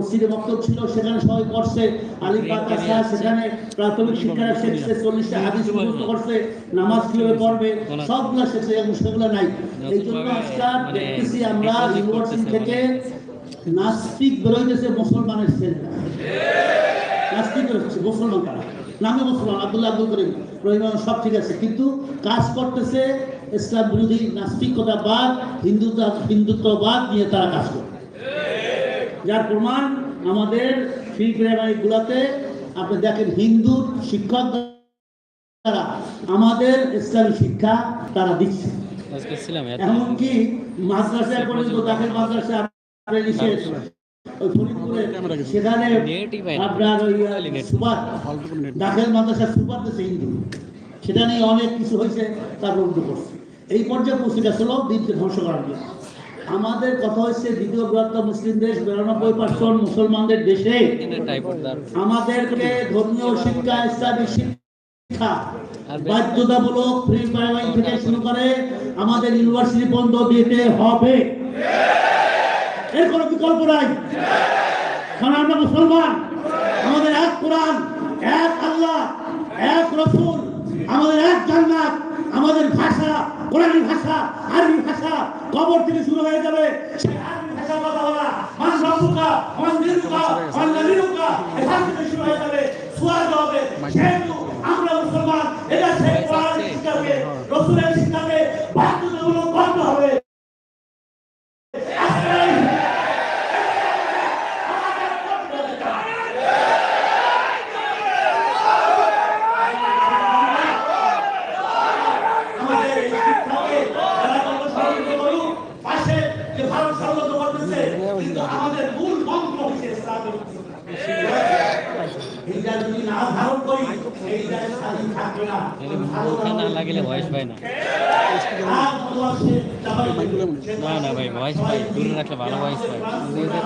মসজিদে বক্তব্য ছিল সেখানে সবাই করছে আলিফ বাতাসা সেখানে প্রাথমিক শিক্ষারা শিখছে চল্লিশটা হাদিস মুখস্থ করছে নামাজ কীভাবে পড়বে সবগুলো শিখছে এবং সেগুলো নাই। এই জন্য আজকাল দেখতেছি আমরা ইউনিভার্সিটি থেকে নাস্তিক বেরোইতেছে মুসলমানের নাস্তিক বেরোচ্ছে মুসলমান তারা নামে মুসলমান আব্দুল্লাহ আব্দুল করিম রহিমান সব ঠিক আছে। কিন্তু কাজ করতেছে ইসলাম বিরোধী নাস্তিকতাবাদ হিন্দুত্ব হিন্দুত্ববাদ নিয়ে তারা কাজ করে যার প্রমাণ আমাদের ফ্রি প্রাইমারি গুলাতে আপনি দেখেন হিন্দু শিক্ষক দ্বারা আমাদের ইসলামী শিক্ষা তারা দিচ্ছে। এমনকি মাদ্রাসায় পর্যন্ত দাখিল মাদ্রাসা নিষেধ সেখানে নেটই পায় না। আপনার ওই সুপার। দাখিল মাদ্রাসা সুপার দিচ্ছে হিন্দু। সেটা নিয়ে অনেক কিছু হয়েছে তারপর উল্টো করছে। এই পর্যায়ে পৌঁছে গেছিল দিনকে ধ্বংস করার জন্য। আমাদের কথা হচ্ছে দ্বিতীয় বৃহত্তম মুসলিম দেশ বিরানব্বই পার্সেন্ট মুসলমানদের দেশে আমাদেরকে ধর্মীয় শিক্ষা ইসলামিক শিক্ষা বাধ্যতামূলক প্রি প্রাইমারি থেকে শুরু করে আমাদের ইউনিভার্সিটি বন্ধ দিতে হবে। এর কোনো বিকল্প নাই। কারণ আমরা মুসলমান। আমাদের এক কোরআন এক আল্লাহ এক রসুল আমাদের এক জান্নাত আমাদের ভাষা কোরআনী ভাষা, আরবি ভাষা কবর থেকে শুরু হয়ে যাবে। সেই আরবি ভাষা কথা বলা মান রব্বুকা, মান দিনুকা, মান নবীনুকা, এখান থেকে শুরু হয়ে যাবে। সুয়ার হবে যেহেতু আমরা মুসলমান এটা সেই কোরআনের শিক্ষাকে রসুলের শিক্ষাকে বাধ্যতামূলক করতে হবে আমাদের এই শিক্ষাকে যারা কত সহযোগিতা করুক, পাশে যে ভারত সহযোগিতা করতেছে, কিন্তু আমাদের মূল মন্ত্র হচ্ছে ইসলামের এইটা যদি না ধারণ করি, এইটা স্বাধীন থাকবে না। মুখে না লাগিলে ভয়েস পায় না না না ভাই ভয়েস পাই দূরে রাখলে ভালো ভয়েস পাই করে?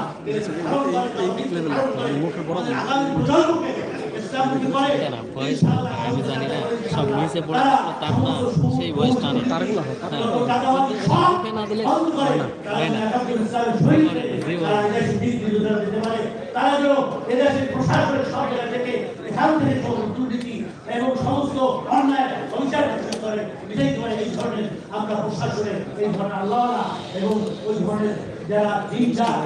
এটা ভয়েস আমি জানি না সব নিচে পড়ে তার না সেই ভয়েস টানে তারগুলো হ্যাঁ মুখে না দিলে হয় হয় এবং সমস্ত অন্যায় অবিচার প্রতিরোধ করে বিজয়ী করে এই ধরনের আমরা প্রশাসনের এই ধরনের আল্লাহ এবং ওই ধরনের যারা দিন যায়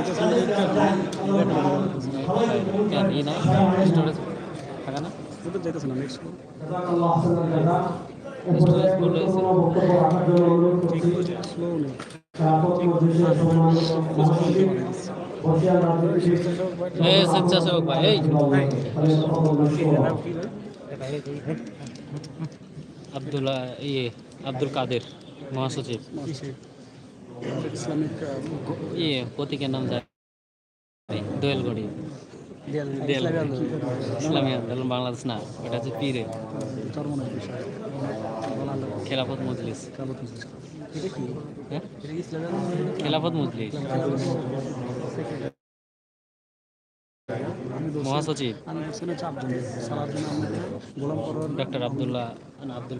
আল্লাহ তাআলা সবাইকে কবুল কেন করেন। না আসসালামু আলাইকুম। না? মজলিসের সম্মানিত মহাসচিব, বর্ষিয়ান রাজনীতিবিদ, এই স্বেচ্ছাসেবক ভাই এই। আব্দুল্লাহ ইয়ে আব্দুল কাদের মহাসচিব। ইসলামিক ইয়ে প্রতীকের নাম যায় দোয়েলগড়ি। ইসলামী আন্দোলন। বাংলাদেশ না ওটা হচ্ছে পীরে খেলাফত মজলিস। এটা খেলাফত মজলিস। পরোয়ার ডক্টর আব্দুল্লাহ আব্দুল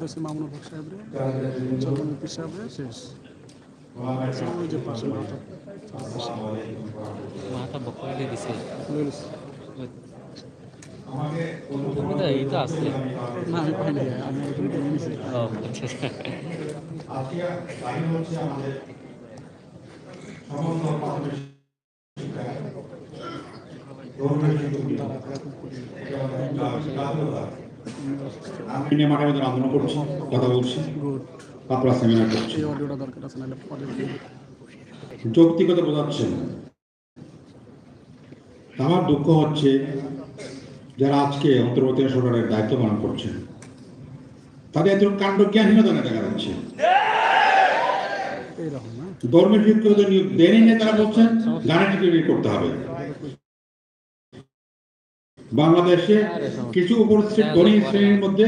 হচ্ছে মামুনুল হক সাহেবরে পীর সাহেবরে শেষ। আচ্ছা, মাথা। মাথা দিছে। এই তো আসছে। না আমি আচ্ছা আচ্ছা। আতিয়া বাহিনী হচ্ছে আমাদের সমস্ত প্রাথমিক শিক্ষা ধর্মীয় শিক্ষা এটা আমাদের জা- জাতীয়তা। যৌক্তিকতা বোঝাচ্ছেন। আমার দুঃখ হচ্ছে যারা আজকে অন্তর্বর্তী সরকারের দায়িত্ব পালন করছেন। তাদের এত কাণ্ড জ্ঞানহীনতা দেখা যাচ্ছে। ধর্মের শিক্ষক নিয়োগ দেনই না তারা বলছেন গানের করতে হবে। বাংলাদেশে কিছু উপস্থিত ধনী শ্রেণির মধ্যে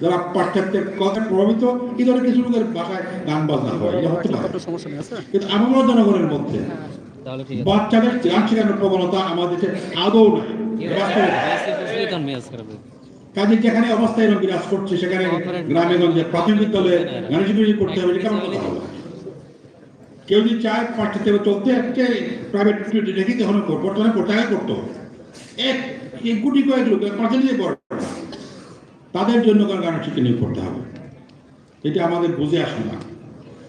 যারা পাশ্চাত্যের কথা প্রভাবিত এই ধরনের কিছু লোকের ভাষায় গান বাজনা হয়। এটা হতে পারে। একটা সমস্যা নেই আছে? কিন্তু আমার জনগণের মধ্যে তাহলে ঠিক আছে। বাচ্চাদের গান শেখানোর প্রবণতা আমাদের দেশে আদৌ নাই। কাজে যেখানে অবস্থা এরকম বিরাজ করছে সেখানে গ্রামে গঞ্জে প্রাথমিক বিদ্যালয়ে করতে হবে কেমন কথা হলো কেউ যদি চায় থেকে চলতে একটা প্রাইভেট রেখে তখন বর্তমানে করতো এক গুটি কয়েক লোক পাঁচে দিয়ে পড়ে। তাদের জন্য নিয়োগ করতে হবে? এটা আমাদের বুঝে আসে না।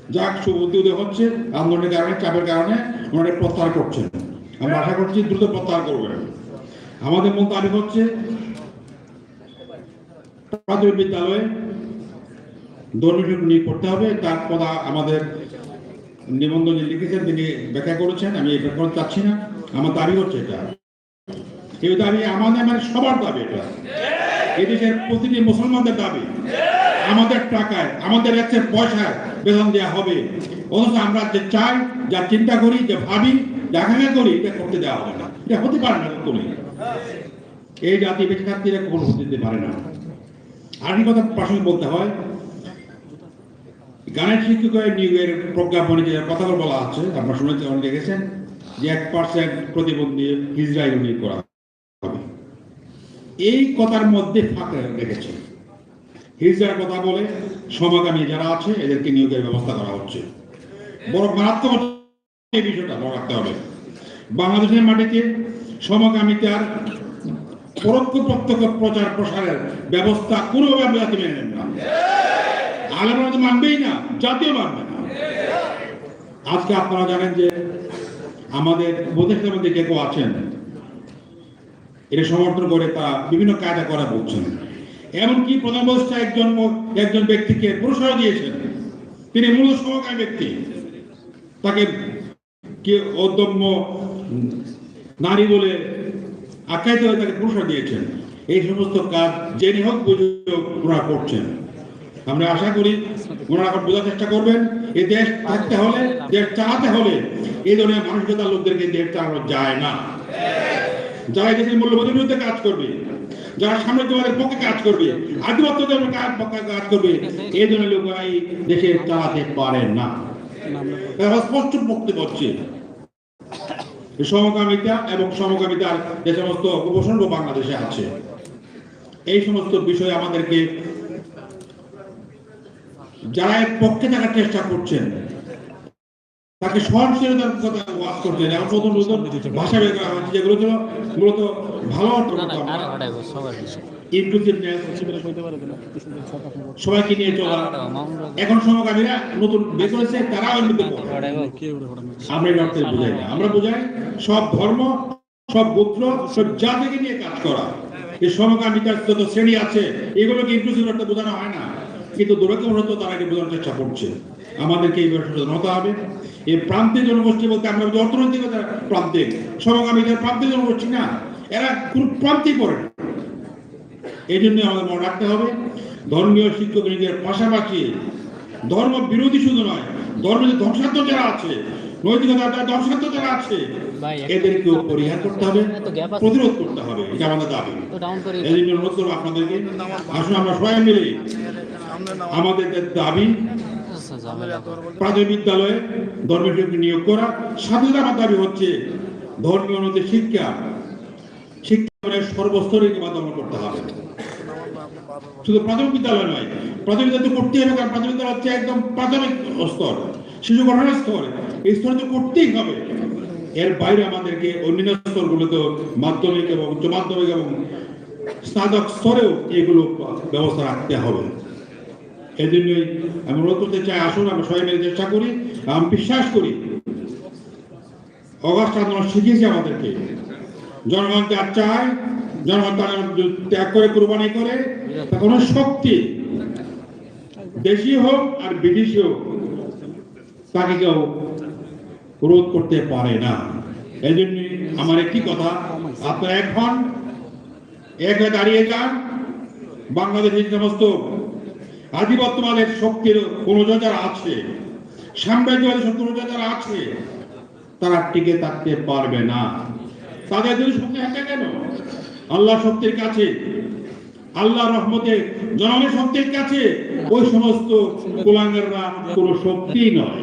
যাক সুবুদ্ধি হচ্ছে। আন্দোলনের কারণে, চাপের কারণে ওনারা প্রত্যাহার করছেন। আমরা আশা করছি দ্রুত প্রত্যাহার করবেন। আমাদের মূল দাবি হচ্ছে প্রাথমিক বিদ্যালয়ে ধর্মীয় নিয়োগ করতে হবে। তার আমাদের নিবন্ধন লিখেছেন, তিনি ব্যাখ্যা করেছেন। আমি এটা করতে চাচ্ছি না। আমার দাবি হচ্ছে এটা। এই দাবি আমাদের মানে সবার দাবি এটা। এদেশের প্রতিটি মুসলমানদের দাবি আমাদের টাকায় আমাদের একটা পয়সায় বেতন দেওয়া হবে। অথচ আমরা যে চাই যা চিন্তা করি যে ভাবি দেখাশোনা করি এটা করতে দেওয়া হবে না। এটা হতে পারে না কখনোই। এই জাতি বেঁচে থাকতে এটা কখনো হতে দিতে পারে না। আরেকটি কথা প্রাসঙ্গিক বলতে হয় গানের শিক্ষকের নিয়োগের প্রজ্ঞাপনে যে কথাগুলো বলা আছে আপনারা শুনেছেন অনেক দেখেছেন যে এক পার্সেন্ট প্রতিবন্ধী ইসরায়েল নিয়োগ করা এই কথার মধ্যে ফাঁকা রেখেছে হিজড়ার কথা বলে সমাগামী যারা আছে, এদেরকে নিয়োগের ব্যবস্থা করা হচ্ছে। বড় মারাত্মক এই বিষয়টা বড় রাখতে হবে। বাংলাদেশের মাটিতে সমকামিতার পরোক্ষ প্রত্যক্ষ প্রচার প্রসারের ব্যবস্থা কোনোভাবে জাতি মেনে না। আলেমরা তো মানবেই না জাতীয় মানবে না। আজকে আপনারা জানেন যে আমাদের উপদেষ্টার মধ্যে কেউ আছেন? এটা সমর্থন করে তারা বিভিন্ন কায়দা করা বলছেন এমনকি প্রধান উপদেষ্টা একজন একজন ব্যক্তিকে পুরস্কার দিয়েছেন। তিনি মূল সহকারী ব্যক্তি। তাকে কে অদম্য নারী বলে আখ্যায়িত হয়ে তাকে পুরস্কার দিয়েছেন। এই সমস্ত কাজ জেনে হোক, বুঝে হোক ওনারা করছেন। আমরা আশা করি ওনারা এখন বোঝার চেষ্টা করবেন এই দেশ থাকতে হলে, দেশ চালাতে হলে এই ধরনের মানসিকতার লোকদেরকে দেশ চালানো যায় না। যারা দেশের মূল্যবোধের বিরুদ্ধে কাজ করবে, যারা সাম্রাজ্যবাদের পক্ষে কাজ করবে আধিপত্যদের পক্ষে কাজ করবে, এই ধরনের লোকরা এই দেশে চালাতে পারে না। তারা স্পষ্ট বক্তব্য হচ্ছে সমকামিতা এবং সমকামিতার যে সমস্ত উপসর্গ বাংলাদেশে আছে, এই সমস্ত বিষয়ে আমাদেরকে যারা এর পক্ষে থাকার চেষ্টা করছেন তাকে সহনশীলতার কথা ওয়াজ করছেন এখন নতুন নতুন ভাষা বের করা হচ্ছে যেগুলো ছিল মূলত ভালো অর্থ সবাইকে নিয়ে চলা। এখন সমকামীরা নতুন বের করেছে তারা আমরা এই অর্থে বুঝাই না। আমরা বুঝাই সব ধর্ম সব গোত্র সব জাতিকে নিয়ে কাজ করা। এই সমকামিতার যত শ্রেণি আছে এগুলোকে ইনক্লুসিভ অর্থে বোঝানো হয় না। কিন্তু দুরকম হয়তো তারা বোঝানোর চেষ্টা করছে। আমাদেরকে এই বিষয়ে সচেতন হতে হবে। এই প্রান্তিক জনগোষ্ঠী বলতে আমরা বুঝি অর্থনৈতিকতা প্রান্তিক সমকামিতার প্রান্তিক জনগোষ্ঠী না এরা কোন প্রান্তিক পড়ে না এই জন্য আমাদের মনে রাখতে হবে ধর্মীয় শিক্ষক নিজের পাশাপাশি ধর্ম বিরোধী শুধু নয় ধর্মের ধ্বংসাত্মক যারা আছে নৈতিকতা যারা ধ্বংসাত্মক যারা আছে এদেরকেও পরিহার করতে হবে। প্রতিরোধ করতে হবে এটা আমাদের দাবি এই জন্য অনুরোধ করব আপনাদেরকে আসুন আমরা সবাই মিলে আমাদের দাবি। প্রাথমিক বিদ্যালয়ে নিয়োগ করা। হচ্ছে ধর্মীয় শিক্ষা। শিক্ষা মাধ্যমে করতে হবে। শুধু প্রাথমিক বিদ্যালয় নয়, প্রাথমিক হবে কারণ প্রাথমিক বিদ্যালয় হচ্ছে একদম প্রাথমিক স্তর, শিশু গঠনের স্তর। এই স্তরে তো করতেই হবে। এর বাইরে আমাদেরকে অন্যান্য স্তরগুলোতে মাধ্যমিক এবং উচ্চ মাধ্যমিক এবং স্নাতক স্তরেও এগুলো ব্যবস্থা রাখতে হবে। এই জন্যই আমি অনুরোধ করতে চাই, আসুন, আমরা সবাই মিলে চেষ্টা করি, আমি বিশ্বাস করি অগাস্ট আন্দোলন শিখিয়েছে আমাদেরকে। জনগণ ত্যাগ চায় জনগণ তার ত্যাগ করে, কোরবানি করে কোনো শক্তি দেশি হোক আর বিদেশি হোক, তাকে কেউ রোধ করতে পারে না। এই জন্য আমার একটি কথা, আপনারা এখন এক হয়ে দাঁড়িয়ে যান বাংলাদেশের সমস্ত আধিপত্যবাদের শক্তির যারা আছে? সাম্রাজ্যবাদী অনুযায়ী যারা আছে? তারা টিকে থাকতে পারবে না। তাদের যদি শক্তি থাকে কেন? আল্লাহ শক্তির কাছে আল্লাহ রহমতে জনগণের শক্তির কাছে, ওই সমস্ত কুলাঙ্গাররা কোনো শক্তি নয়।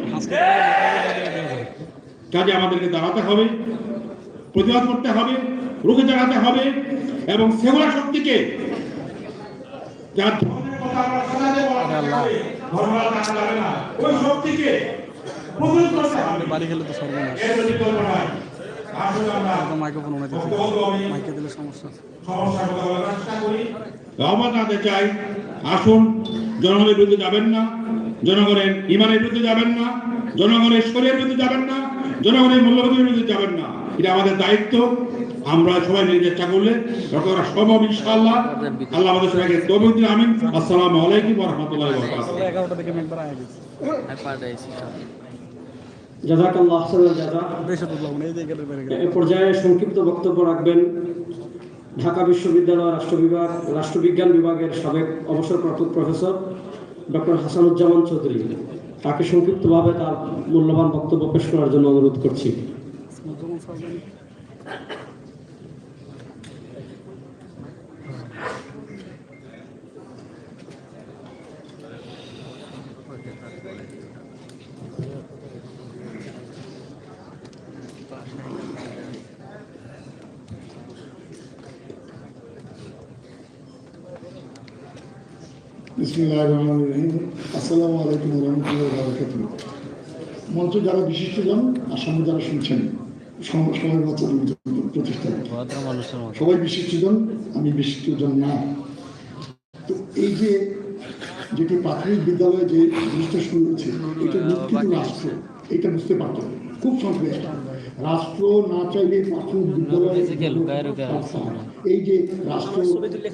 কাজে আমাদেরকে দাঁড়াতে হবে, প্রতিবাদ করতে হবে, রুখে দাঁড়াতে হবে এবং সেগুলা শক্তিকে যার ধর্মের কথা আমরা যাবে না। ওই শক্তিকে করতে হবে। বাড়ি তো সর্বনাশ। এর মাইক্রোফোন মাইকে দিলে সমস্যা চাই। আসুন জনগণের বিরুদ্ধে যাবেন না। জনগণের ইমানের বিরুদ্ধে যাবেন না। জনগণের শরীরের বিরুদ্ধে যাবেন না। জনগণের মূল্যবোধের বিরুদ্ধে যাবেন না। এটা আমাদের দায়িত্ব। আমরা সবাই মিলে চেষ্টা করলে করা সম্ভব ইনশাআল্লাহ। আল্লাহ আমাদের সবাইকে তৌফিক দিন আমিন। আসসালামু আলাইকুম ওয়া রাহমাতুল্লাহি ওয়া বারাকাতুহু এ পর্যায়ে সংক্ষিপ্ত বক্তব্য রাখবেন ঢাকা বিশ্ববিদ্যালয় রাষ্ট্র বিভাগ রাষ্ট্রবিজ্ঞান বিভাগের সাবেক অবসরপ্রাপ্ত প্রফেসর ডক্টর হাসানুজ্জামান চৌধুরী। তাকে সংক্ষিপ্তভাবে তার মূল্যবান বক্তব্য পেশ করার জন্য অনুরোধ করছি। সার্জন বিসমিল্লাহ রহমান রহিম। আসসালামু আলাইকুম রহমতুল্লাহ মঞ্চে যারা বিশিষ্টজন আর সামনে যারা শুনছেন সমাজ মতো। সবাই বিশিষ্টজন আমি বিশিষ্টজন না। তো এই যে যেটি প্রাথমিক বিদ্যালয়ে যে জিনিসটা শুরু হয়েছে এটা রাষ্ট্র এটা বুঝতে পারতো খুব সংশ্লিষ্ট। রাষ্ট্র না চাইলে প্রাথমিক বিদ্যালয়ে। এই যে রাষ্ট্র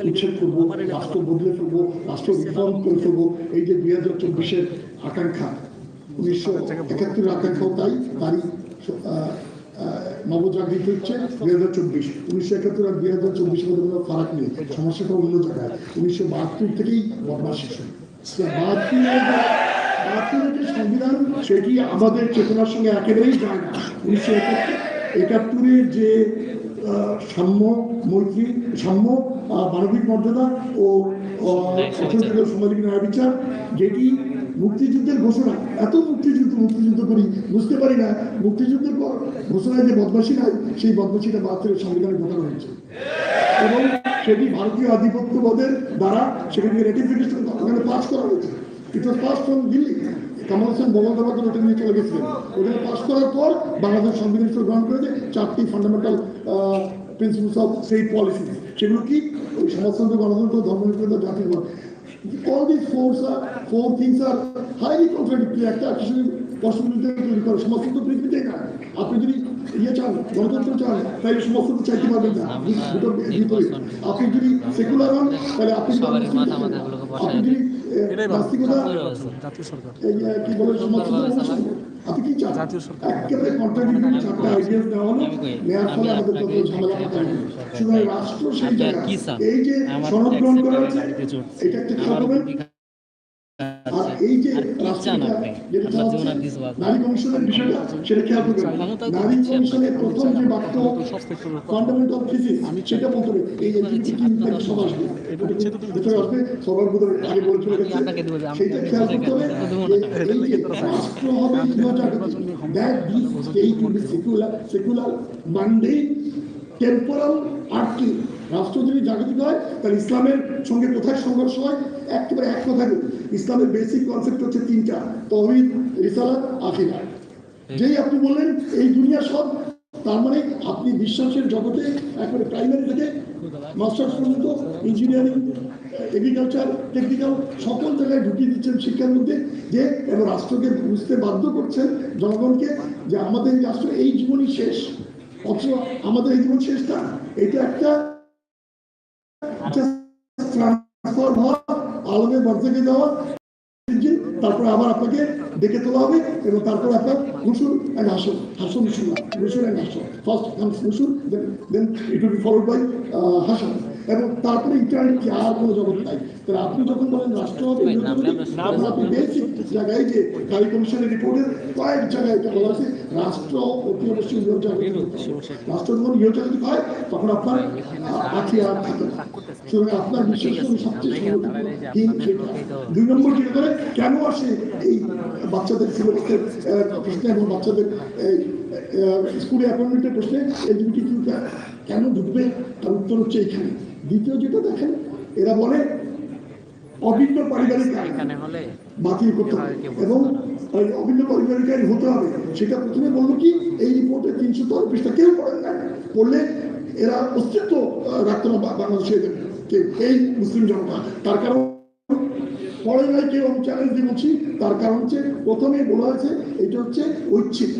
উচ্ছেদ করব রাষ্ট্র বদলে ফেলব রাষ্ট্র রিফর্ম করে ফেলব এই যে দুই হাজার চব্বিশের আকাঙ্ক্ষা উনিশশো একাত্তর আকাঙ্ক্ষাও তাই তারই নবজাগৃত হচ্ছে দুই হাজার চব্বিশ। উনিশশো একাত্তর আর দুই হাজার চব্বিশের মধ্যে কোনো ফারাক নেই। সমস্যাটা অন্য জায়গায়। উনিশশো বাহাত্তর থেকেই বদমাস শিশু বাহাত্তরের যে সংবিধান, সেটি আমাদের চেতনার সঙ্গে একেবারেই যায় না। উনিশশো একাত্তর একাত্তরের যে সাম্য, মৈত্রী, সাম্য মানবিক মর্যাদা ও অর্থনৈতিক সামাজিক ন্যায় বিচার, যেটি মুক্তিযুদ্ধের ঘোষণা, এত মুক্তিযুদ্ধ মুক্তিযুদ্ধ করি, বুঝতে পারি না, মুক্তিযুদ্ধের পর ঘোষণায় যে বদমাসী নাই সেই বদমাসীটা বাহাত্তরের সংবিধানে ঢোকানো হয়েছে। এবং সেটি ভারতীয় আধিপত্যবাদের দ্বারা সেখানে রেটিফিকেশন ওখানে পাস করা হয়েছে। It was pass from Delhi. Kamal Hossain Bangabandhu ওটা নিয়ে চলে গেছিলেন। ওখানে পাস করার পর বাংলাদেশ সংবিধান গ্রহণ করেছে, চারটি ফান্ডামেন্টাল প্রিন্সিপালস অফ সেই পলিসি সেগুলো কি? ওই সমাজতন্ত্র, গণতন্ত্র, ধর্মনিরপেক্ষ জাতির all these four are four things are highly contradictory. একটা কিছু পশ্চিমবঙ্গে তৈরি করে সমাজতন্ত্র পৃথিবীতে না আপনি যদি ইয়ে চান গণতন্ত্র চান তাহলে সমাজতন্ত্র চাইতে পারবেন না। আপনি যদি সেকুলার হন তাহলে আপনি আপনি যদি এটাই। জাতীয় সরকার। আপনি কি চান জাতীয় সরকার। একেবারে কন্ট্রাডিক্টরি চারটা আইডিয়াস দেওয়া হলো নেওয়ার ফলে আমাদের কত ঝামেলা এখানে সুতরাং রাষ্ট্র সেই জায়গা এই যে সনদ গ্রহণ করা চড়ছি। এটা একটা খেয়াল এই যে? নারী কমিশনের বিষয়টা সেটা খেয়াল করবেন। নারী কমিশনের প্রথম যে বাক্য ফান্ডামেন্টাল থিসিস সেটা বলতে হবে এই এলজিবিটি সব আসবে। এটা আসবে সবার ভিতরে আগে সেইটা খেয়াল করতে হবে রাষ্ট্র হবে গৃহজাগতিক that this secular secular temporal earthly রাষ্ট্র যদি জাগতিক হয় তাহলে ইসলামের সঙ্গে কোথায় সংঘর্ষ হয়? একেবারে এক কথা ইসলামের বেসিক কনসেপ্ট হচ্ছে তিনটা তহিদ রিসালাত আখিরা। যেই আপনি বললেন এই দুনিয়া সব তার মানে আপনি বিশ্বাসের জগতে একবারে প্রাইমারি থেকে মাস্টার্স পর্যন্ত ইঞ্জিনিয়ারিং এগ্রিকালচার টেকনিক্যাল সকল জায়গায় ঢুকিয়ে দিচ্ছেন শিক্ষার মধ্যে যে এবং রাষ্ট্রকে বুঝতে বাধ্য করছেন জনগণকে যে আমাদের এই রাষ্ট্র এই জীবনই শেষ। অথচ আমাদের এই জীবন শেষ না এটা একটা ট্রান্সফার হওয়া আলমের মর্যাদা ইঞ্জিন তারপরে আবার আপনাকে ডেকে তোলা হবে এবং তারপরে আপনার হুসুর অ্যান্ড হাসন হাসন হুসুর first comes হুসুর then then it will be followed by Hason. এবং তারপরে ইন্টারনেট কি আর কোনো জগৎ নাই। তাহলে আপনি যখন বলেন আপনি বেসিক জায়গায় যে কারি কমিশনের রিপোর্টের কয়েক জায়গায় এটা বলা আছে রাষ্ট্র অতি অবশ্যই রাষ্ট্র যখন হয় তখন আপনার আখি আর থাকে না। সুতরাং আপনার বিশ্বাস সবচেয়ে। দুই নম্বর কি করে? কেন আসে এই বাচ্চাদের সিলেবাসের প্রশ্নে এবং বাচ্চাদের স্কুলে অ্যাপয়েন্টমেন্টের প্রশ্নে এলজিবিটি কেন ঢুকবে? তার উত্তর হচ্ছে এখানে। দ্বিতীয় যেটা দেখেন এরা বলে অভিন্ন পারিবারিক আইন। বাতিল করতে হবে। এবং ওই অভিন্ন পারিবারিক আইন হতে হবে। সেটা প্রথমে বলব কি এই রিপোর্টে তিনশো তেরো পৃষ্ঠা কেউ পড়েন না পড়লে এরা অস্তিত্ব আহ, রাখতো না বাংলাদেশে এই মুসলিম জনতা। তার কারণ পরে নাই কেউ আমি চ্যালেঞ্জ দিয়ে বলছি। তার কারণ হচ্ছে প্রথমে বলা হয়েছে এটা হচ্ছে ঐচ্ছিক।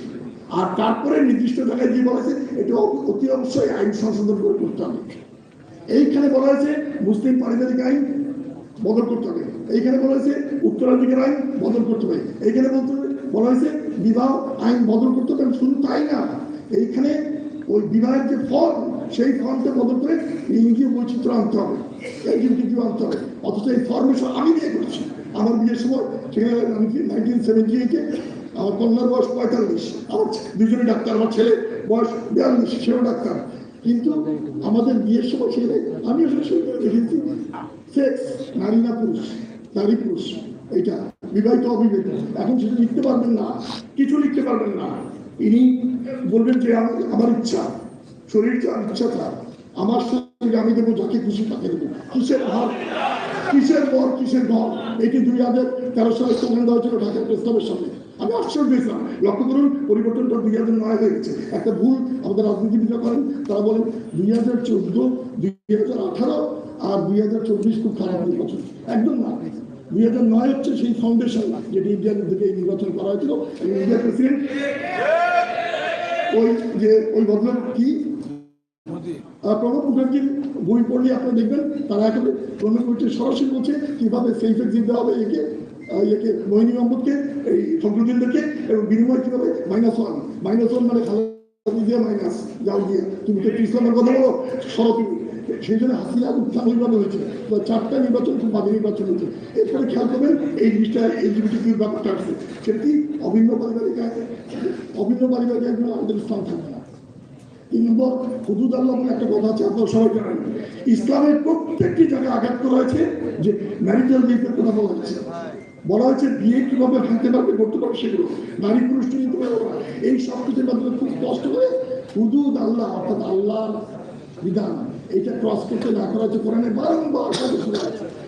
আর তারপরে নির্দিষ্ট জায়গায় দিয়ে বলা হয়েছে এটা অতি অবশ্যই আইন সংশোধন করে করতে হবে। এইখানে বলা হয়েছে মুসলিম পারিবারিক আইন বদল করতে হবে। এইখানে বলা হয়েছে, উত্তরাধিকার আইন বদল করতে হবে। এইখানে বলতে বলা হয়েছে, বিবাহ আইন বদল করতে হবে। শুধু তাই না, এইখানে ওই বিবাহের যে ফর্ম সেই ফর্মটা বদল করে লিঙ্গীয় বৈচিত্র্য আনতে হবে। এলজিবিটি আনতে হবে। অথচ এই ফর্মে সব আমি বিয়ে করেছি। আমার বিয়ের সময় সেখানে নাইনটিন সেভেন্টি এইটে আমার কন্যার বয়স পঁয়তাল্লিশ, আমার দুজনে ডাক্তার, আমার ছেলে বয়স বিয়াল্লিশ, সেও ডাক্তার। কিন্তু আমাদের বিয়ের সময় ছেলে আমি আসলে শুনতে দেখেছি সেক্স, নারী না পুরুষ, নারী পুরুষ, এটা বিবাহিত অবিবাহিত। এখন সেটা লিখতে পারবেন না, কিছু লিখতে পারবেন না। ইনি বলবেন যে, আমার ইচ্ছা, শরীর চার, ইচ্ছা থাক আমার শরীর আমি দেবো, যাকে খুশি তাকে দেবো। কিসের হার? কিসের পর কিসের ঘর? এটি দুই হাজার তেরো সালে স্লোগান দেওয়া ছিল ঢাকা প্রস্তাবের সামনে। আমি আশ্চর্য হয়েছিলাম লক্ষ্য করুন পরিবর্তনটা দুই হাজার নয় হয়ে গেছে। একটা ভুল আমাদের রাজনীতিবিদরা করেন তারা বলেন দুই হাজার চোদ্দ দুই হাজার আঠারো আর দুই হাজার চব্বিশ খুব খারাপ নির্বাচন। একদম না। দুই হাজার নয় হচ্ছে সেই ফাউন্ডেশন যেটি ইন্ডিয়ার থেকে এই নির্বাচন করা হয়েছিল। ইন্ডিয়ার প্রেসিডেন্ট ওই যে ওই ভদ্রলোক কি? প্রণব মুখার্জির বই পড়লে আপনারা দেখবেন তারা একেবারে প্রণব মুখার্জি সরাসরি বলছে কীভাবে সেফ এক্সিট দেওয়া হবে একে। ইয়েকে, মোহিনী এই ফখরুদ্দিনদেরকে এবং বিনিময় মাইনাস ওয়ান মাইনাস ওয়ান মানে দিয়ে মাইনাস যাও তুমি তো ইসলামের কথা বলো সেই জন্য হাসিনা উত্থান ওইভাবে হয়েছে। চারটা নির্বাচন খুব বাজে নির্বাচন হয়েছে। এরপরে খেয়াল করবেন, এই জিনিসটা এই জিনিসটির ব্যাপারটা আসছে সেটা অভিন্ন অভিন্ন আমাদের ইসলাম থাকবে না। তিন নম্বর হুদুদ আল্লাহ একটা কথা আছে সবাই জানেন। ইসলামের প্রত্যেকটি জায়গায় আঘাত করা হয়েছে যে ম্যারিটাল রেপের কথা বলা হয়েছে। বলা হয়েছে বিয়ে কীভাবে ভাঙতে পারবে করতে পারবে সেগুলো। নারী পুরুষ নিতে পারবে না। এই সব কিছুর মাধ্যমে খুব কষ্ট করে হুদুদ আল্লাহ, অর্থাৎ আল্লাহর বিধান, এটা ক্রস করতে না করা হচ্ছে কোরআনে বারংবার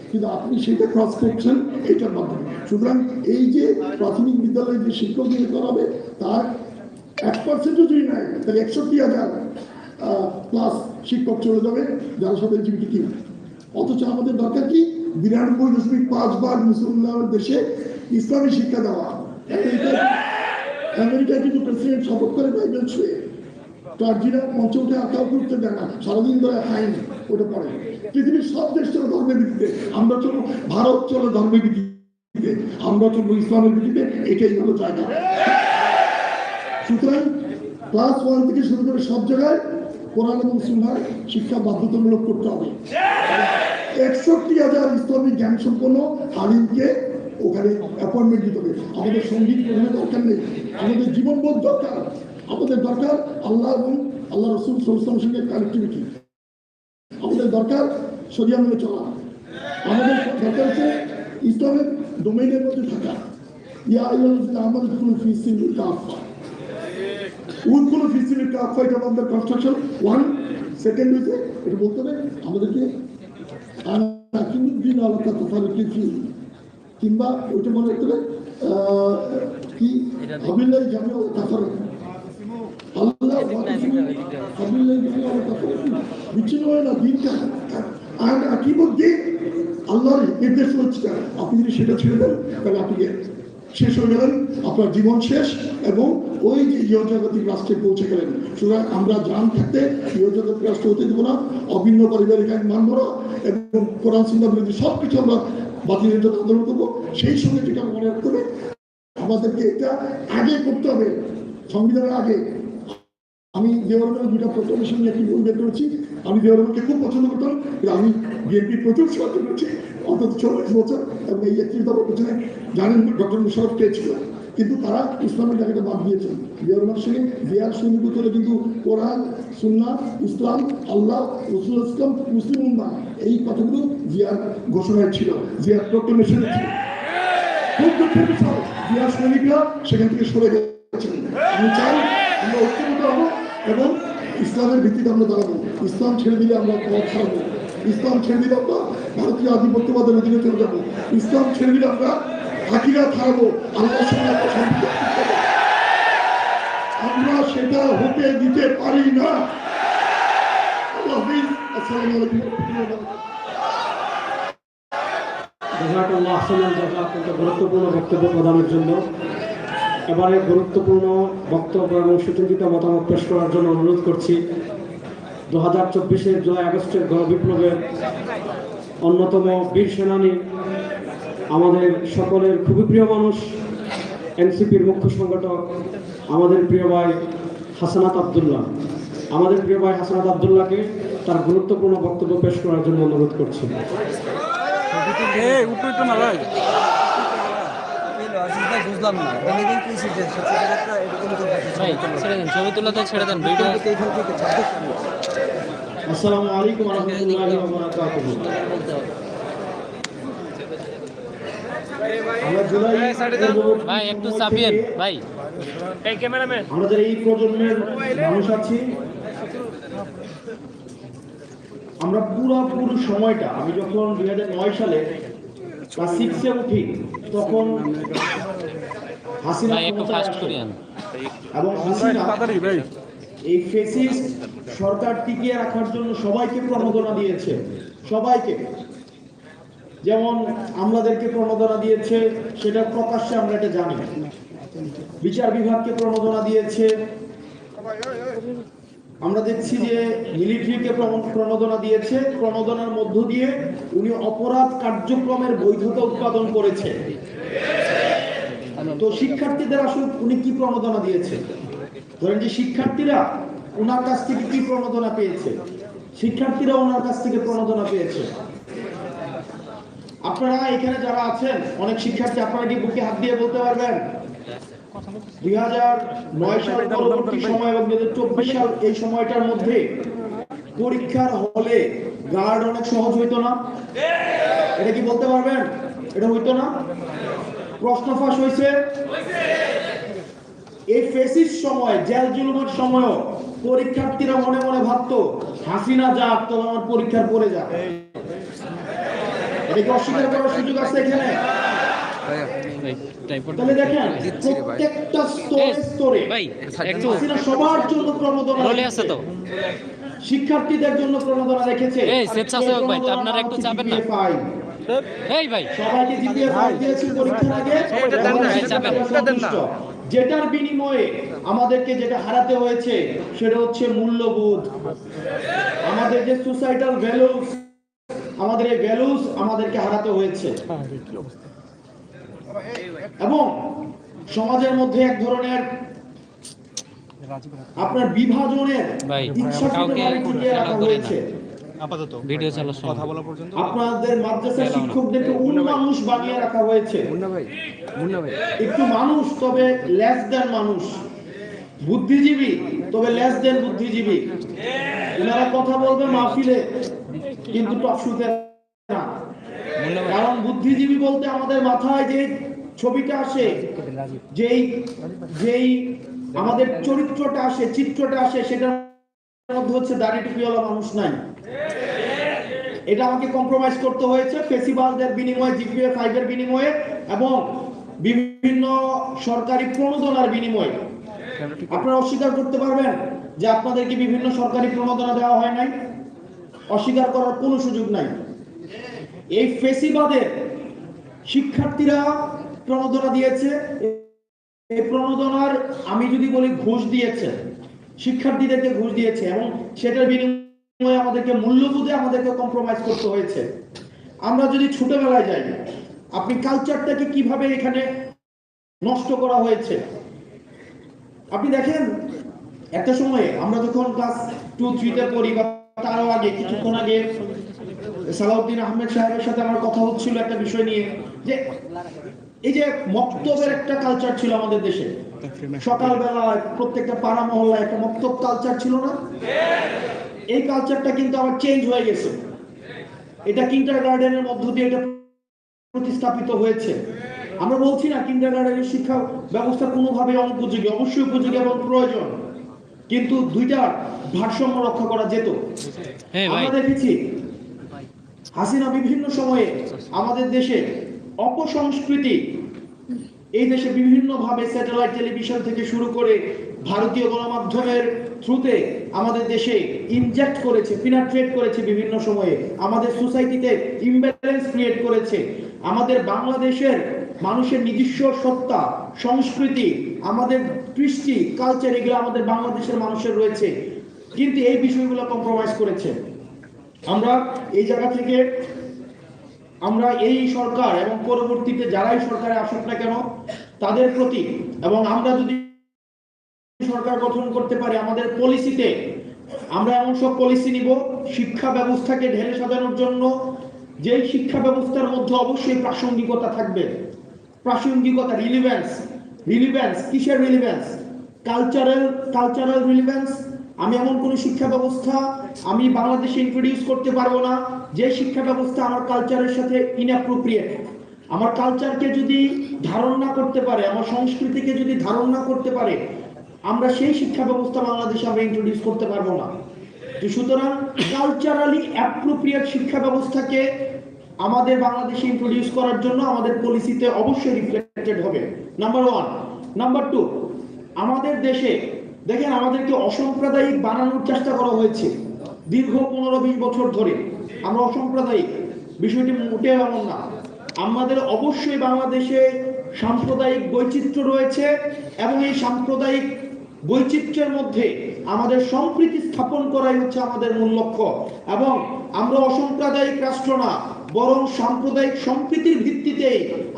কিন্তু আপনি সেটা ক্রস করছেন এটার মাধ্যমে। সুতরাং এই যে প্রাথমিক বিদ্যালয়ে যে শিক্ষক নিয়োগ করাবে তার এক পার্সেন্টও যদি নেয় তাহলে একষট্টি হাজার প্লাস শিক্ষক চলে যাবে, যারা সাথে এলজিবিটি কি অথচ আমাদের দরকার কি? বিরানব্বই দশমিক পাঁচ ভাগ মুসলমানের দেশে ইসলামী শিক্ষা দেওয়া। আমেরিকায় কিন্তু প্রেসিডেন্ট শপথ করে বাইবেল ছুঁয়ে। টার্জিরা মঞ্চে উঠে আঁকাও করতে দেয় না। সারাদিন ধরে আইন, ওটা পড়ে। পৃথিবীর সব দেশ চলো ধর্মের ভিত্তিতে। আমরা চলো, ভারত চলো ধর্মের ভিত্তিতে। আমরা চলবো ইসলামের ভিত্তিতে। এটাই হলো জায়গা। সুতরাং ক্লাস ওয়ান থেকে শুরু করে সব জায়গায় কোরআন এবং সুন্নার শিক্ষা বাধ্যতামূলক করতে হবে। একষট্টি হাজার ইসলামিক জ্ঞান সম্পন্ন আলিমকে ওখানে অ্যাপয়েন্টমেন্ট দিতে হবে। আমাদের সংগীত কোনো দরকার নেই, আমাদের জীবনবোধ দরকার, আমাদের দরকার আল্লাহ এবং আল্লাহ রসুল সরুসলামের সঙ্গে কানেক্টিভিটি আমাদের দরকার সরিয়া মেনে চলা। আমাদের দরকার হচ্ছে ইসলামের ডোমেইনের মধ্যে থাকা। আমাদের কনস্ট্রাকশন ওয়ান সেকেন্ড হয়েছে এটা বলতে হবে, আমাদেরকে তোফার কিছু কিংবা ওইটা মনে রাখতে কি? হাবিল্লাই জামিয়া কাফার। আল্লাহ হাবিল্লাই জামিয়া কাফার। বিচ্ছিন্ন হয় না দিনটা আর আকিমুদ্দিন আল্লাহর নির্দেশ হচ্ছে আপনি যদি সেটা ছেড়ে দেন তাহলে আপনি শেষ হয়ে গেলেন আপনার জীবন শেষ এবং ওই যে ইহজাগতিক রাষ্ট্রে পৌঁছে গেলেন। সুতরাং আমরা জান থাকতে ইহজাগতিক রাষ্ট্র হতে দেবো না, অভিন্ন পারিবারিক আইন মানব না এবং কোরআন সিন্ধা বিরোধী সব কিছু আমরা বাতিলের আন্দোলন করব। সেই সঙ্গে যেটা মনে রাখতে আমাদেরকে এটা আগে করতে হবে, সংবিধানের আগে। আমি দেওয়ারমের দুইটা প্রোক্লামেশন নিয়ে একটি বই বের করেছি। আমি দেওয়ারমকে খুব পছন্দ করতাম আমি বিএনপির প্রচুর সমর্থন করেছি, অন্তত চল্লিশ বছর, এবং এই একত্রিশ দফার পেছনে জানেন ডক্টর মুশারফ কে ছিল। কিন্তু তারা ইসলামের জায়গাটা বাদ দিয়েছেন। দেওয়ারমার সঙ্গে দেয়ার সংগীত করে কিন্তু কোরআন সুন্না ইসলাম, আল্লাহ, রসুল ইসলাম মুসলিম উম্মা এই কথাগুলো জিয়ার ঘোষণায় ছিল, জিয়ার প্রোক্লামেশনে ছিল। খুব দুঃখের বিষয়, জিয়ার সৈনিকরা সেখান থেকে সরে গেছেন। আমি চাই আমরা ঐক্যবদ্ধ হব এবং ইসলামের ভিত্তিতে আমরা দাঁড়াবো। ইসলাম ছেড়ে দিলে আমরা পথ হারাবো। ইসলাম ছেড়ে দিলে আমরা ভারতীয় আধিপত্যবাদের অধীনে চলে যাব। ইসলাম ছেড়ে দিলে আমরা হাকিরা থাকব আল্লাহর সঙ্গে আমরা সেটা হতে দিতে পারি না। আল্লাহ গুরুত্বপূর্ণ বক্তব্য প্রদানের জন্য এবারে গুরুত্বপূর্ণ বক্তব্য এবং সুচিন্তিত মতামত পেশ করার জন্য অনুরোধ করছি। দু হাজার চব্বিশের জুলাই আগস্টের গণবিপ্লবের অন্যতম বীর সেনানী আমাদের সকলের খুবই প্রিয় মানুষ এনসিপির মুখ্য সংগঠক আমাদের প্রিয় ভাই হাসানাত আবদুল্লাহ। আমাদের প্রিয় ভাই হাসানাত আবদুল্লাহকে তার গুরুত্বপূর্ণ বক্তব্য পেশ করার জন্য অনুরোধ করছি। বুঝলাম না গালিগাল কি সিটের ভাই একটু চাপিয়েন ভাই। আমাদের এই প্রজন্মের মানুষ আছি আমরা পুরোপুরি সময়টা আমি যখন দুই নয় সালে ক্লাস সিক্সে উঠি তখন হাসিনা এবং হাসিনা তাড়াতাড়ি ভাই এই ফেসিস্ট সরকার টিকিয়ে রাখার জন্য সবাইকে প্রণোদনা দিয়েছে। সবাইকে। যেমন আমলাদেরকে প্রণোদনা দিয়েছে, সেটা প্রকাশ্যে আমরা এটা জানি বিচার বিভাগকে প্রণোদনা দিয়েছে। আমরা দেখছি যে মিলিটারিকে প্রণোদনা দিয়েছে। প্রণোদনার মধ্য দিয়ে উনি অপরাধ কার্যক্রমের বৈধতা উৎপাদন করেছে। তো শিক্ষার্থীদের আসলে উনি কি প্রণোদনা দিয়েছে? ধরেন যে শিক্ষার্থীরা ওনার কাছ থেকে কি প্রণোদনা পেয়েছে? শিক্ষার্থীরা ওনার কাছ থেকে প্রণোদনা পেয়েছে। আপনারা এখানে যারা আছেন, অনেক শিক্ষার্থী আপনারা কি বুকে হাত দিয়ে বলতে পারবেন? দুই হাজার নয় সাল পরবর্তী সময় এবং দুই চব্বিশ সাল এই সময়টার মধ্যে পরীক্ষার হলে গার্ড অনেক সহজ হইতো না? এটা কি বলতে পারবেন? এটা হইতো না? প্রশ্ন ফাঁস হয়েছে এই ফেসিস সময়, জেল জুলুমের সময়ও পরীক্ষার্থীরা মনে মনে ভাবতো, হাসিনা যাক তবে আমার পরীক্ষার পরে যাক এটা কি অস্বীকার করার সুযোগ আছে এখানে। ভাই টাইপড তাহলে দেখেন প্রত্যেকটা স্তরে স্তরে ভাই একটু হাসিনা সবার জন্য প্রণোদনা আছে তো। শিক্ষার্থীদের জন্য প্রণোদনা রেখেছে। এই, স্বেচ্ছাসেবক ভাই, আপনারা একটু চাপেন না। পাই। এই ভাই। সবাইকে জিপিএ ফাইভ দিয়েছে পরীক্ষার আগে। দেন না। যেটার বিনিময়ে আমাদেরকে যেটা হারাতে হয়েছে সেটা হচ্ছে মূল্যবোধ। আমাদের যে সোসাইটাল ভ্যালুস আমাদের এই ভ্যালুস আমাদেরকে হারাতে হয়েছে। এবং সমাজের মধ্যে এক ধরনের আপনার বিভাজনের ভাই, ইচ্ছাকৃত কাউকে ভাবে টিকিয়ে রাখা allow করে না। হয়েছে ভিডিও চালার সময়। কথা বলা পর্যন্ত। আপনাদের মাদ্রাসার শিক্ষকদেরকে উন্মানুষ বানিয়ে রাখা হয়েছে। মুন্না ভাই মুন্না ভাই। একটু মানুষ তবে লেস দেন মানুষ। বুদ্ধিজীবী তবে লেস দেন বুদ্ধিজীবী। এনারা কথা বলবে মাহফিলে। কিন্তু শুতে না। কারণ বুদ্ধিজীবী বলতে আমাদের মাথায় যে ছবিটা আসে যেই যেই আমাদের চরিত্রটা আসে চিত্রটা আসে সেটার মধ্যে হচ্ছে দাড়ি টুপিওয়ালা মানুষ নাই। এটা আমাকে কম্প্রোমাইজ করতে হয়েছে ফেসিবালদের বিনিময়ে জিপিএ ফাইভের বিনিময়ে এবং বিভিন্ন সরকারি প্রণোদনার বিনিময়ে। আপনারা অস্বীকার করতে পারবেন যে আপনাদেরকে বিভিন্ন সরকারি প্রণোদনা দেওয়া হয় নাই। অস্বীকার করার কোনো সুযোগ নাই। এই ফেসিবাদের শিক্ষার্থীরা প্রণোদনা দিয়েছে। এই প্রণোদনার, আমি যদি বলি, ঘুষ দিয়েছে। শিক্ষার্থীদেরকে ঘুষ দিয়েছে এবং সেটার বিনিময়ে আমাদেরকে মূল্যবোধে আমাদেরকে কম্প্রোমাইজ করতে হয়েছে। আমরা যদি ছোটবেলায় যাই, আপনি কালচারটাকে কীভাবে এখানে নষ্ট করা হয়েছে? আপনি দেখেন, একটা সময়ে আমরা যখন ক্লাস টু থ্রিতে পড়ি বা তারও আগে, কিছুক্ষণ আগে সালাউদ্দিন আহমেদ সাহেবের সাথে আমার কথা হচ্ছিল একটা বিষয় নিয়ে, যে এই যে মক্তবের একটা কালচার ছিল আমাদের দেশে। সকালবেলা প্রত্যেকটা পাড়া মহল্লায় একটা মক্তব কালচার ছিল না? এই কালচারটা কিন্তু আবার চেঞ্জ হয়ে গেছে। এটা কিন্টার গার্ডেনের মধ্য দিয়ে এটা প্রতিস্থাপিত হয়েছে। আমরা বলছি না কিন্ডার গার্ডেনের শিক্ষা ব্যবস্থা কোনোভাবে অনুপযোগী, অবশ্যই উপযোগী এবং প্রয়োজন। কিন্তু দুইটার ভারসাম্য রক্ষা করা যেত। আমরা দেখেছি হাসিনা বিভিন্ন সময়ে আমাদের দেশে অপসংস্কৃতি এই দেশে বিভিন্ন ভাবে স্যাটেলাইট টেলিভিশন থেকে শুরু করে ভারতীয় গণমাধ্যমের থ্রুতে আমাদের দেশে ইনজেক্ট করেছে পিনাট্রেট করেছে বিভিন্ন সময়ে। আমাদের সোসাইটিতে ইমব্যালেন্স ক্রিয়েট করেছে। আমাদের বাংলাদেশের মানুষের নিজস্ব সত্তা সংস্কৃতি আমাদের কৃষ্টি কালচার এগুলো আমাদের বাংলাদেশের মানুষের রয়েছে। কিন্তু এই বিষয়গুলো কম্প্রোমাইজ করেছে। আমরা এই জায়গা থেকে আমরা এই সরকার এবং পরবর্তীতে যারাই সরকারে আসুক না কেন, তাদের প্রতি এবং আমরা যদি সরকার গঠন করতে পারি আমাদের পলিসিতে আমরা এমন সব পলিসি নিব, শিক্ষা ব্যবস্থাকে ঢেলে সাজানোর জন্য যেই শিক্ষা ব্যবস্থার মধ্যে অবশ্যই প্রাসঙ্গিকতা থাকবে। প্রাসঙ্গিকতা রিলিভেন্স রিলিভেন্স কিসের রিলিভেন্স কালচারাল কালচারাল রিলিভেন্স আমি এমন কোন শিক্ষা ব্যবস্থা আমি বাংলাদেশে ইন্ট্রোডিউস করতে পারব না, যে শিক্ষা ব্যবস্থা আমার কালচারের সাথে ইনঅ্যাপ্রোপ্রিয়েট আমার কালচারকে যদি ধারণ না করতে পারে, আমার সংস্কৃতিকে যদি ধারণ না করতে পারে, আমরা সেই শিক্ষা ব্যবস্থা বাংলাদেশে আমরা ইন্ট্রোডিউস করতে পারব না। তো সুতরাং কালচারালি অ্যাপ্রোপ্রিয়েট শিক্ষা ব্যবস্থাকে আমাদের বাংলাদেশে ইন্ট্রোডিউস করার জন্য আমাদের পলিসিতে অবশ্যই রিফ্লেক্টেড হবে। নাম্বার ওয়ান নাম্বার টু আমাদের দেশে, দেখেন আমাদেরকে অসাম্প্রদায়িক বানানোর চেষ্টা করা হয়েছে দীর্ঘ পনেরো বিশ বছর ধরে। আমরা অসাম্প্রদায়িক, বিষয়টি মোটেও এমন না। আমাদের অবশ্যই বাংলাদেশে সাম্প্রদায়িক বৈচিত্র্য রয়েছে এবং এই সাম্প্রদায়িক বৈচিত্র্যের মধ্যে আমাদের সম্প্রীতি স্থাপন করাই হচ্ছে আমাদের মূল লক্ষ্য এবং আমরা অসাম্প্রদায়িক রাষ্ট্র না, বরং সাম্প্রদায়িক সম্প্রীতির ভিত্তিতে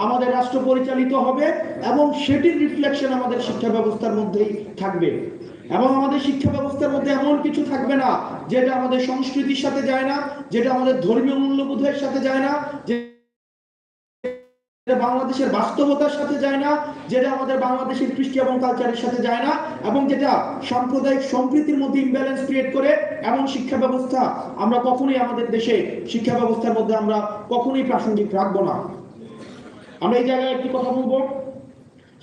আমাদের রাষ্ট্র পরিচালিত হবে এবং সেটির রিফ্লেকশন আমাদের শিক্ষা ব্যবস্থার মধ্যেই থাকবে। এবং আমাদের শিক্ষা ব্যবস্থার মধ্যে এমন কিছু থাকবে না, যেটা আমাদের সংস্কৃতির সাথে যায় না, যেটা আমাদের ধর্মীয় মূল্যবোধের সাথে যায় না, যে বাংলাদেশের বাস্তবতার সাথে যায় না যেটা আমাদের বাংলাদেশের কৃষ্টি এবং কালচারের সাথে যায় না এবং যেটা সাম্প্রদায়িক সম্প্রীতির মধ্যে ইমব্যালেন্স ক্রিয়েট করে এমন শিক্ষা ব্যবস্থা আমরা কখনোই আমাদের দেশে শিক্ষা ব্যবস্থার মধ্যে আমরা কখনোই প্রাসঙ্গিক রাখব না। আমরা এই জায়গায় একটি কথা বলব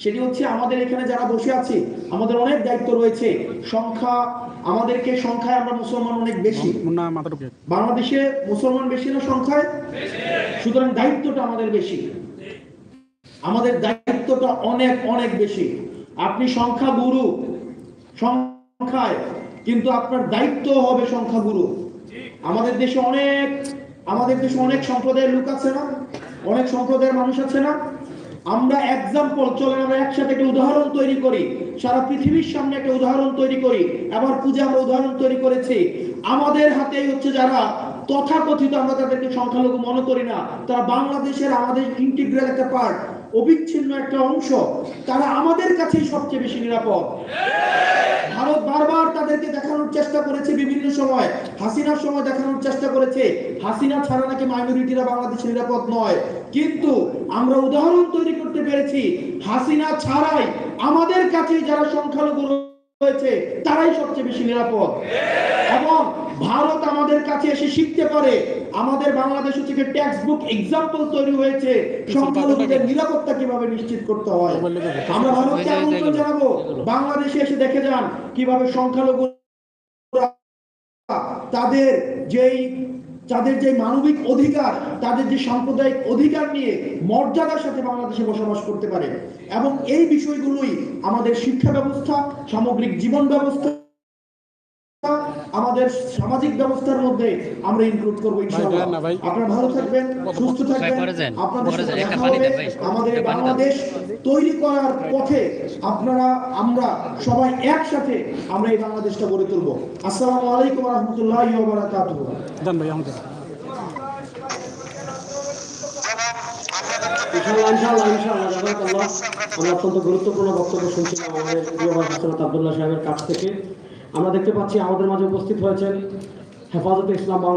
সেটি হচ্ছে আমাদের এখানে যারা বসে আছে আমাদের অনেক দায়িত্ব রয়েছে সংখ্যা আমাদেরকে সংখ্যায় আমরা মুসলমান অনেক বেশি। বাংলাদেশে মুসলমান বেশি না সংখ্যায়? সুতরাং দায়িত্বটা আমাদের বেশি। আমাদের দায়িত্বটা অনেক অনেক বেশি। আপনি সংখ্যা গুরু, সংখ্যায়, কিন্তু আপনার দায়িত্ব হবে সংখ্যা গুরু। আমাদের দেশে অনেক, আমাদের দেশে অনেক সম্প্রদায়ের লোক আছে না? অনেক সম্প্রদায়ের মানুষ আছে না? আমরা এক্সাম্পল চলেন আমরা একসাথে একটা উদাহরণ তৈরি করি। সারা পৃথিবীর সামনে একটা উদাহরণ তৈরি করি। আবার পূজা আমরা উদাহরণ তৈরি করেছি। আমাদের হাতেই হচ্ছে যারা তথাকথিত আমরা তাদেরকে সংখ্যালঘু মনে করি না, তারা বাংলাদেশের আমাদের ইন্টিগ্রাল একটা পার্ট অবিচ্ছিন্ন একটা অংশ, তারা আমাদের কাছেই সবচেয়ে বেশি নিরাপদ। ভারত বারবার তাদেরকে দেখানোর চেষ্টা করেছে বিভিন্ন সময়। হাসিনার সময় দেখানোর চেষ্টা করেছে। হাসিনা ছাড়া নাকি মাইনরিটিরা বাংলাদেশে নিরাপদ নয়। কিন্তু আমরা উদাহরণ তৈরি করতে পেরেছি, হাসিনা ছাড়াই আমাদের কাছে যারা সংখ্যালঘু রয়েছে তারাই সবচেয়ে বেশি নিরাপদ। এবং ভারত আমাদের কাছে এসে শিখতে পারে আমাদের বাংলাদেশ থেকে টেক্সট বুক এক্সাম্পল তৈরি হয়েছে সংখ্যালঘুদের নিরাপত্তা কীভাবে নিশ্চিত করতে হয়। আমরা ভারতকে আমন্ত্রণ জানাব। বাংলাদেশে এসে দেখে যান কীভাবে সংখ্যালঘু তাদের যেই তাদের যে মানবিক অধিকার, তাদের যে সাম্প্রদায়িক অধিকার নিয়ে মর্যাদার সাথে বাংলাদেশে বসবাস করতে পারে। এবং এই বিষয়গুলোই আমাদের শিক্ষা ব্যবস্থা, সামগ্রিক জীবন ব্যবস্থা আমাদের সামাজিক ব্যবস্থার মধ্যে আমরা ইনক্লুড করব ইনশাআল্লাহ। আপনারা ভালো থাকবেন সুস্থ থাকবেন। আপনাদের আমাদের। বাংলাদেশ তৈরি করার পথে আপনারা আমরা সবাই একসাথে আমরা এই বাংলাদেশটা গড়ে তুলবো। আসসালামু আলাইকুম রহমতুল্লাহ বারাকাতুহু। যান ভাই আমাদের আমরা অত্যন্ত গুরুত্বপূর্ণ বক্তব্য শুনছিলাম আমাদের আব্দুল্লাহ সাহেবের কাছ থেকে। আমরা দেখতে পাচ্ছি আমাদের মাঝে উপস্থিত হয়েছেন হেফাজতে ইসলাম বাংলা